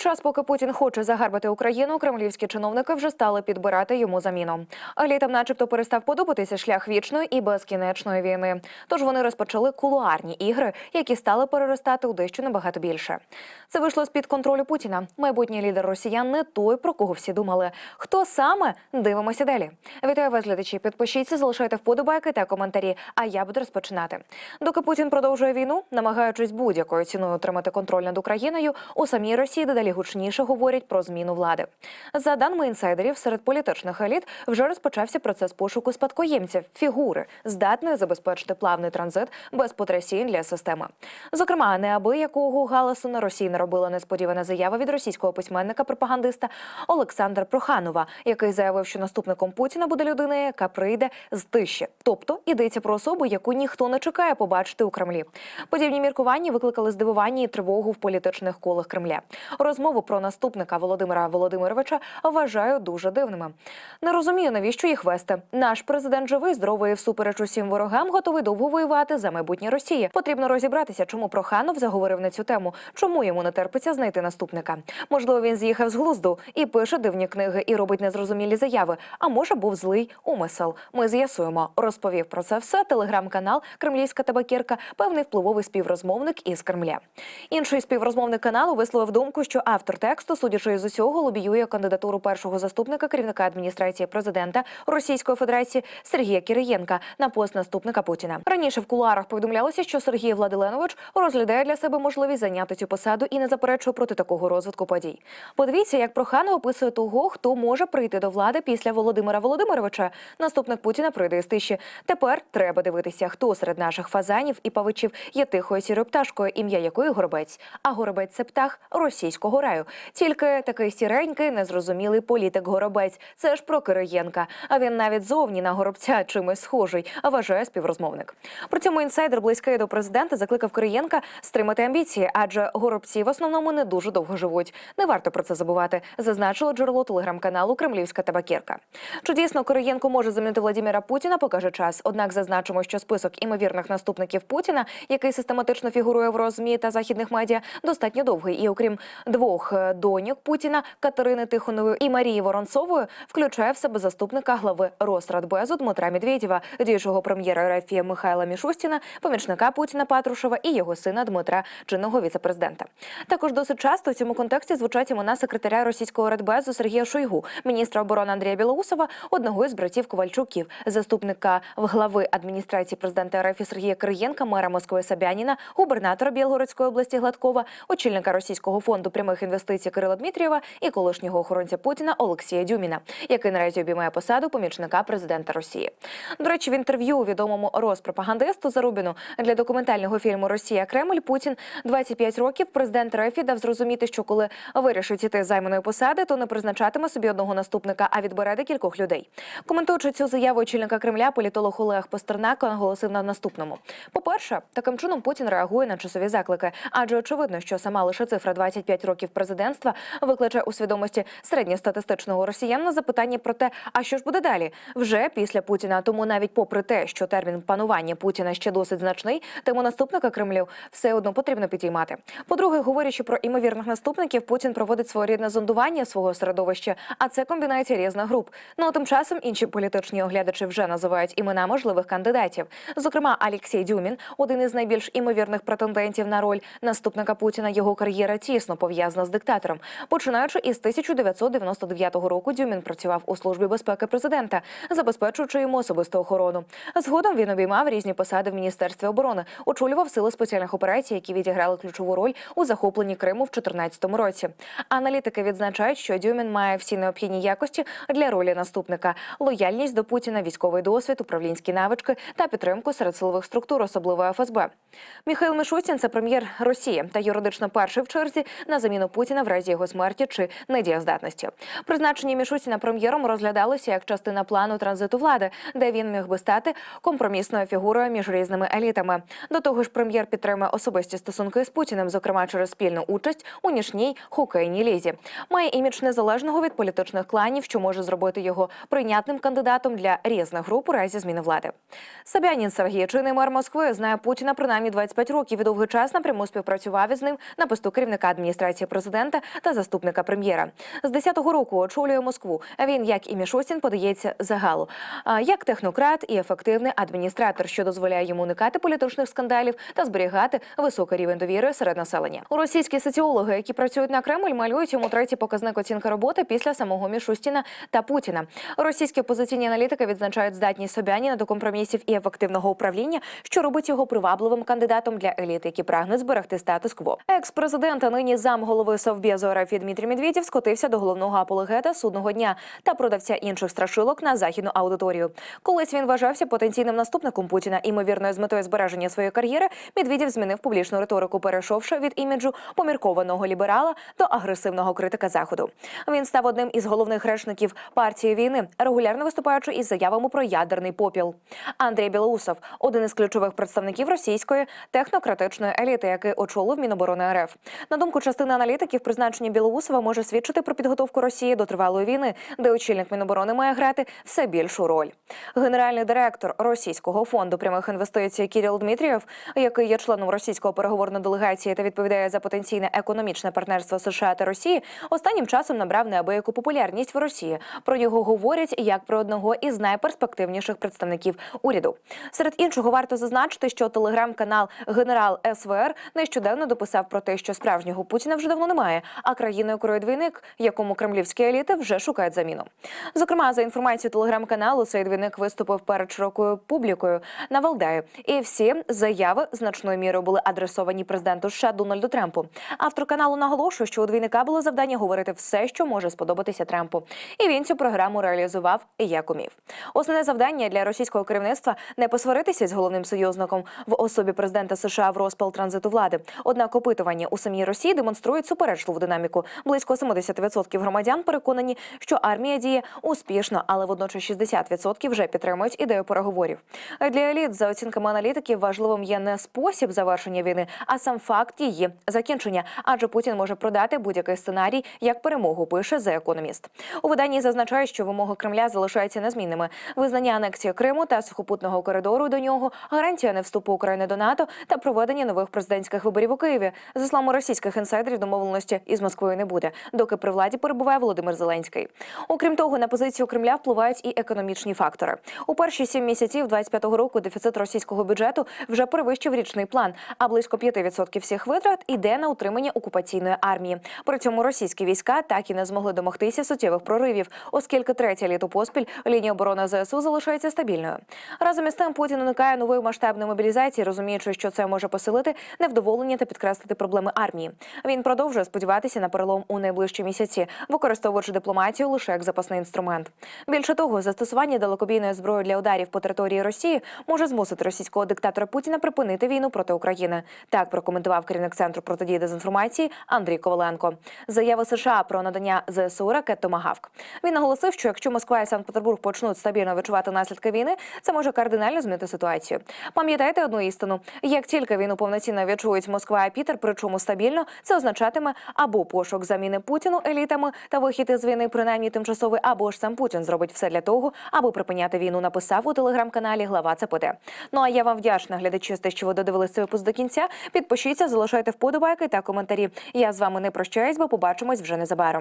час, поки Путін хоче загарбати Україну, кремлівські чиновники вже стали підбирати йому заміну. Елітам, начебто, перестав подобатися шлях вічної і безкінечної війни. Тож вони розпочали кулуарні ігри, які стали переростати у дещо набагато більше. Це вийшло з під контролю Путіна. Майбутній лідер росіян не той, про кого всі думали. Хто саме дивимося далі? Вітаю вас, глядачі. Підпишіться, залишайте вподобайки та коментарі. А я буду розпочинати. Доки Путін продовжує війну, намагаючись будь-якою ціною отримати контроль над Україною, у самій Росії дедалі гучніше говорять про зміну влади. За даними інсайдерів, серед політичних еліт вже розпочався процес пошуку спадкоємців фігури, здатної забезпечити плавний транзит без потрясінь для системи. Зокрема, неабиякого галасу на Росії наробила несподівана заява від російського письменника-пропагандиста Олександра Проханова, який заявив, що наступником Путіна буде людина, яка прийде з тиші. Тобто йдеться про особу, яку ніхто не чекає побачити у Кремлі. Подібні міркування викликали здивування і тривогу в політичних колах Кремля. Розмову про наступника Володимира Володимировича вважаю дуже дивними. Не розумію, навіщо їх вести. Наш президент живий, здоровий, всупереч усім ворогам, готовий довго воювати за майбутнє Росії. Потрібно розібратися, чому Проханов заговорив на цю тему, чому йому не терпиться знайти наступника. Можливо, він з'їхав з глузду і пише дивні книги і робить незрозумілі заяви. А може, був злий умисел. Ми з'ясуємо. Розповів про це все телеграм-канал Кремлівська табакірка, певний впливовий співрозмовник із Кремля. Інший співрозмовник каналу висловив думку, що автор тексту, судячи з усього, лобіює кандидатуру першого заступника керівника адміністрації президента Російської Федерації Сергія Кириєнка на пост наступника Путіна. Раніше в кулуарах повідомлялося, що Сергій Владиленович розглядає для себе можливість зайняти цю посаду і не заперечує проти такого розвитку подій. Подивіться, як Проханов описує того, хто може прийти до влади після Володимира Володимировича. Наступник Путіна прийде з тиші. Тепер треба дивитися, хто серед наших фазанів і павичів є тихою сірою пташкою, ім'я якої горобець. А горобець це птах російського раю. Тільки такий сіренький, незрозумілий політик горобець. Це ж про Кириєнка. А він навіть зовні на горобця чимось схожий, вважає співрозмовник. При цьому інсайдер близький до президента закликав Кириєнка стримати амбіції, адже горобці в основному не дуже довго живуть. Не варто про це забувати, зазначило джерело телеграм-каналу Кремлівська табакірка. Чи дійсно Кириєнко може замінити Владіміра Путіна, покаже час. Однак зазначимо, що список імовірних наступників Путіна, який систематично фігурує в розмі та західних медіа, достатньо довгий. І окрім двох е, доньок Путіна Катерини Тихонової і Марії Воронцової, включає в себе заступника глави Росрадбезу Дмитра Медведєва, діючого прем'єра Рафія Михайла Мішустіна, помічника Путіна Патрушева і його сина Дмитра, чинного віцепрезидента. Також досить часто в цьому контексті звучать імена секретаря російського радбезу Сергія Шойгу, міністра оборони Андрія Білоусова, одного із братів Ковальчуків, заступника глави адміністрації президента РФ Сергія Кириєнка, мера Москви Собяніна, губернатора Білгородської області Гладкова, очільника російського фонду прямих інвестицій Кирила Дмитрієва і колишнього охоронця Путіна Олексія Дюміна, який наразі обіймає посаду помічника президента Росії. До речі, в інтерв'ю відомому розпропагандисту Зарубіну для документального фільму Росія Кремль Путін 25 років президент РФ дав зрозуміти, що коли вирішить іти займаної посади, то не призначатиме собі одного наступника, а відбере декількох людей. Коментуючи цю заяву очільника Кремля, політолог Олег Пастернак наголосив на наступному: по-перше, таким чином Путін реагує на часові заклики, адже очевидно, що сама лише цифра 25 років президентства викличе у свідомості середньостатистичного росіянина запитання про те, а що ж буде далі вже після Путіна. Тому навіть попри те, що термін панування Путіна ще досить значний, тему наступника Кремлю все одно потрібно підіймати. По-друге, говорячи про імовірних наступників, Путін проводить своєрідне зондування свого середовища, а це комбінація різних груп. Ну а тим часом інші політичні оглядачі вже називають імена можливих кандидатів. Зокрема, Алексій Дюмін, один із найбільш імовірних претендентів на роль наступника Путіна. Його кар'єра тісно пов'язана з диктатором. Починаючи із 1999 року, Дюмін працював у службі безпеки президента, забезпечуючи йому особисту охорону. Згодом він обіймав різні посади в міністерстві оборони, очолював сили спеціальних операцій, які відіграли ключову роль у захопленні Криму в 2014 році. Аналітики відзначають, що Дюмін має всі необхідні якості для ролі наступника: лояльність до Путіна, військовий досвід, управлінські навички та підтримку серед силових структур, особливо ФСБ. Міхайл Мішустін це прем'єр Росії та юридично перший в черзі на заміну Путіна в разі його смерті чи недієздатності. Призначення Мішустіна прем'єром розглядалося як частина плану транзиту влади, де він міг би стати компромісною фігурою між різними елітами. До того ж, прем'єр підтримує особисті стосунки з Путіним, зокрема через спільну участь у нічній хокейній лізі. Має імідж незалежного від політичних кланів, що може зробити його прийнятним кандидатом для різних груп у разі зміни влади. Собянін Сергій, чинний мер Москви, знає Путіна принаймні 25 років і довгий час напряму співпрацював із ним на посту керівника адміністрації президента та заступника прем'єра. З 10-го року очолює Москву. Він, як і Мішустін, подається загалу. Як технократ і ефективний адміністратор, що дозволяє йому уникати політичних скандалів та зберігати високий рівень довіри серед населення. Російські соціологи, які працюють на Кремль, малюють йому третій показник оцінки роботи після самого Мішустіна та Путіна. Російські опозиційні аналітики відзначають здатність Собяніна до компромісів і ефективного управління, що робить його привабливим кандидатом для еліт, які прагнуть зберегти статус-кво. Екс-президент, а нині замголови Совбезу РФ Дмитрій Медведєв скотився до головного апологета судного дня та продавця інших страшилок на західну аудиторію. Колись він вважався потенційним наступником Путіна. Імовірно, з метою збереження своєї кар'єри Медведєв змінив публічну риторику, перейшовши від іміджу поміркованого ліберала до агресивного критика заходу. Він став одним із головних речників партії війни, регулярно виступаючи із заявами про ядерний попіл. Андрій Білоусов один із ключових представників російської технократичної еліти, який очолив Міноборони РФ. На думку частини аналітиків, призначення Білоусова може свідчити про підготовку Росії до тривалої війни, де очільник Міноборони має грати все більшу роль. Генеральний директор російського фонду прямих інвестицій Кіріл Дмитрієв, який є членом російського переговорної делегації та відповідає за потенційне економічне партнерство США та Росії, останнім часом набрав неабияку популярність в Росії. Про нього говорять як про одного із найперспективніших представників уряду. Серед іншого варто зазначити, що телеграм-канал Генерал СВР нещодавно дописав про те, що справжнього Путіна вже давно немає, а країною кроє двійник, якому кремлівські еліти вже шукають заміну. Зокрема, за інформацією телеграм-каналу, цей двійник виступив перед широкою публікою на Валдаї, і всі заяви значною мірою були адресовані президенту США Дональду Трампу. Автор каналу наголошує, що у двійника було завдання говорити все, що може сподобатися Трампу, і він цю програму реалізував як умів. Основне завдання для російського керівництва не посваритися з головним союзником в особі президента США в розпал транзиту влади. Однак опитування у самій Росії демонструють суперечливу динаміку. Близько 70% громадян переконані, що армія діє успішно, але водночас 60% вже підтримують ідею переговорів. Для еліт, за оцінками аналітиків, важливим є не спосіб завершення війни, а сам факт її закінчення. Адже Путін може продати будь-який сценарій як перемогу. Пише The Economist. У виданні зазначає, що вимоги Кремля залишаються незмінними. Визнання анексії Криму та сухопутного коридору до нього, гарантія не вступу України до НАТО та проведення нових президентських виборів у Києві. За словами російських інсайдерів, домовленості із Москвою не буде, доки при владі перебуває Володимир Зеленський. Окрім того, на позицію Кремля впливають і економічні фактори. У перші сім місяців 25-го року дефіцит російського бюджету вже перевищив річний план, а близько 5% всіх витрат іде на утримання окупаційної армії. При цьому російські війська так і не змогли домогтися суттєвих проривів, оскільки третє літо поспіль лінія оборони ЗСУ залишається стабільною. Разом із тим Путін уникає нової масштабної мобілізації, розуміючи, що це може посилити невдоволення та підкреслити проблеми армії. Він продовжує сподіватися на перелом у найближчі місяці, використовуючи дипломатію лише як запасний інструмент. Більше того, застосування далекобійної зброї для ударів по території Росії може змусити російського диктатора Путіна припинити війну проти України. Так прокоментував керівник центру протидії дезінформації Андрій Коваленко. Заяви США про надання ЗСУ ракет «Томагавк». Він наголосив, що якщо Москва і Санкт-Петербург почнуть стабільно відчувати наслідки війни, це може кардинально змінити ситуацію. Пам'ятайте одну істину: як тільки війну повноцінно відчують Москва і Пітер, причому стабільно, це означатиме або пошук заміни Путіну елітами та вихід із війни, принаймні тимчасовий, або ж сам Путін зробить все для того, аби припиняти війну. Написав у телеграм-каналі глава ЦПД. Ну а я вам вдячна, глядачі, за те, що ви додивилися цей випуск до кінця. Підпишіться, залишайте вподобайки та коментарі. Я з вами не прощаюсь, бо побачимось вже незабаром.